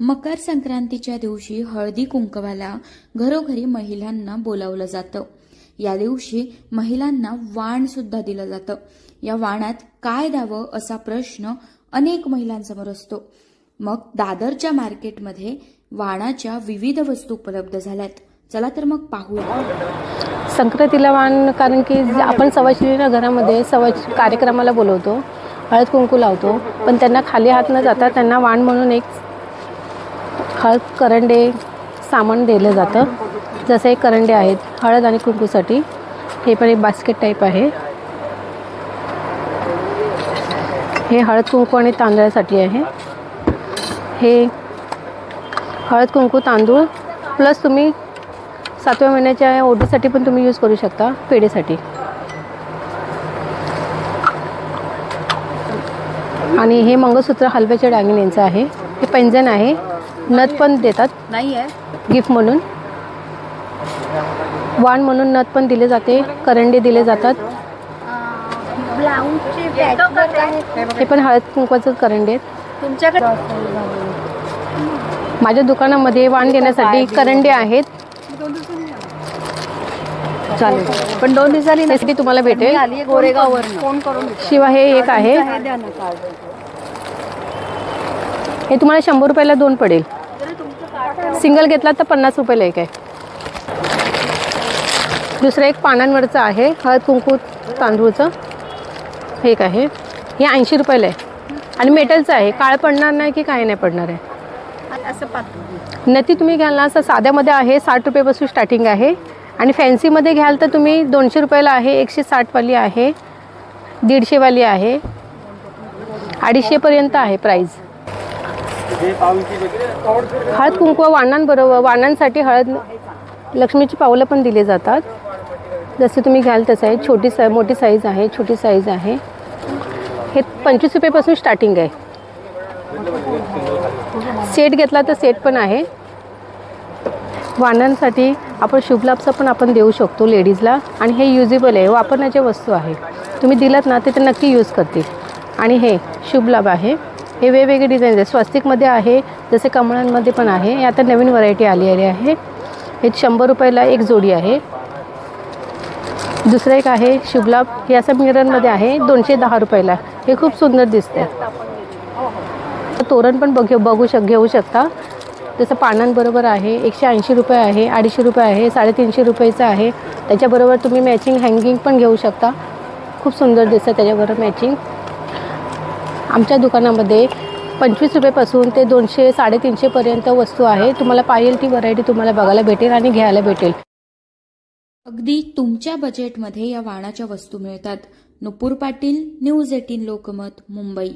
मकर संक्रांतीच्या दिवशी हळदी कुंकवाला घरोघरी महिलांना बोलावलं जातं. या दिवशी महिलांना वाण सुद्धा दिलं जातं. या वाणात काय द्यावं असा प्रश्न अनेक महिलांसमोर असतो. मग दादरच्या मार्केटमध्ये वाणाच्या विविध वस्तू उपलब्ध झाल्यात. चला तर मग पाहूया. संक्रांतीला वाण कारण की आपण सवाशिणीला घरामध्ये सवा कार्यक्रमाला बोलवतो. हळद कुंकू लावतो. पण त्यांना खाली हात न जाता त्यांना वाण म्हणून एक हळद करंडे सामान दिलं जातं. जसं एक करंडे आहेत हळद आणि कुंकूसाठी. हे पण एक बास्केट टाईप आहे. हे हळद कुंकू आणि तांदळासाठी आहे. हे हळद कुंकू तांदूळ प्लस तुम्ही सातव्या महिन्याच्या ओढीसाठी पण तुम्ही यूज करू शकता पेढेसाठी. आणि हे मंगळसूत्र हलव्याच्या डागिन्यांचं आहे. हे पैंजण आहे. नथ पण देतात. नाही आहे. गिफ्ट म्हणून. वाण म्हणून नथ पण दिले जाते करंडे दिले जातात. हे पण हळद कुंकवाचं करंडे आहेत. तुमच्याकडे? माझ्या दुकानामध्ये वाण देण्यासाठी करंडे आहेत. चालेल. पण दोन दिवसांनी तुम्हाला भेटेल. आली गोरेगाववर फोन करून शिवाय हे एक आहे. हे तुम्हाला शंभर रुपयाला दोन पडेल. सिंगल घेतला तर पन्नास रुपयाला एक आहे. दुसरं एक पानांवरचं आहे हळद कुंकू तांदूळचं. एक आहे. हे ऐंशी रुपयाला आहे आणि मेटलचं आहे. काळ पडणार नाही की काय नाही पडणार आहे. असं पाहतो नती तुम्ही घ्याल ना असं साध्यामध्ये आहे. साठ रुपयापासून स्टार्टिंग आहे. आणि फॅन्सीमध्ये घ्याल तर तुम्ही दोनशे रुपयाला आहे. एकशे साठवाली आहे. दीडशेवाली आहे. अडीचशेपर्यंत आहे प्राईज हळद कुंकू वाणांबरोबर वाणांसाठी हळद लक्ष्मीची पावलं पण दिली जातात. जसे तुम्ही घ्याल तसं आहे. छोटी सा मोठी साईज आहे छोटी साईज आहे. हे पंचवीस रुपयेपासून स्टार्टिंग आहे. सेट घेतला तर सेट पण आहे. वाणांसाठी आपण शुभलाभचा पण आपण देऊ शकतो लेडीजला आणि हे युजेबल आहे वापरण्याच्या वस्तू आहे. तुम्ही दिलात ना ते ते नक्की यूज करतील. आणि हे शुभलाभ आहे. हे वेगवेगळे डिझाईन आहे स्वस्तिकमध्ये आहे जसे कमळांमध्ये पण आहे. हे आता नवीन व्हरायटी आली आली आहे. हे शंभर रुपयाला एक जोडी आहे. दुसरं एक आहे शुभलाभ हे असं मिररमध्ये आहे दोनशे दहा रुपयाला. हे खूप सुंदर दिसते तोरण पण बघ बघू शक घेऊ शकता. जसं पानांबरोबर आहे एकशे ऐंशी रुपये आहे अडीचशे रुपये आहे साडेतीनशे रुपयेचं आहे. त्याच्याबरोबर तुम्ही मॅचिंग हँगिंग पण घेऊ शकता. खूप सुंदर दिसतं त्याच्याबरोबर मॅचिंग आमच्या दुकानामध्ये पंचवीस रुपयेपासून ते दोनशे साडेतीनशेपर्यंत वस्तू आहे. तुम्हाला पाहिजे ती व्हरायटी तुम्हाला बघायला भेटेल आणि घ्यायला भेटेल. अगदी तुमच्या बजेटमध्ये या वाणाच्या वस्तू मिळतात. Nupur Patil news eighteen Lokmat Mumbai.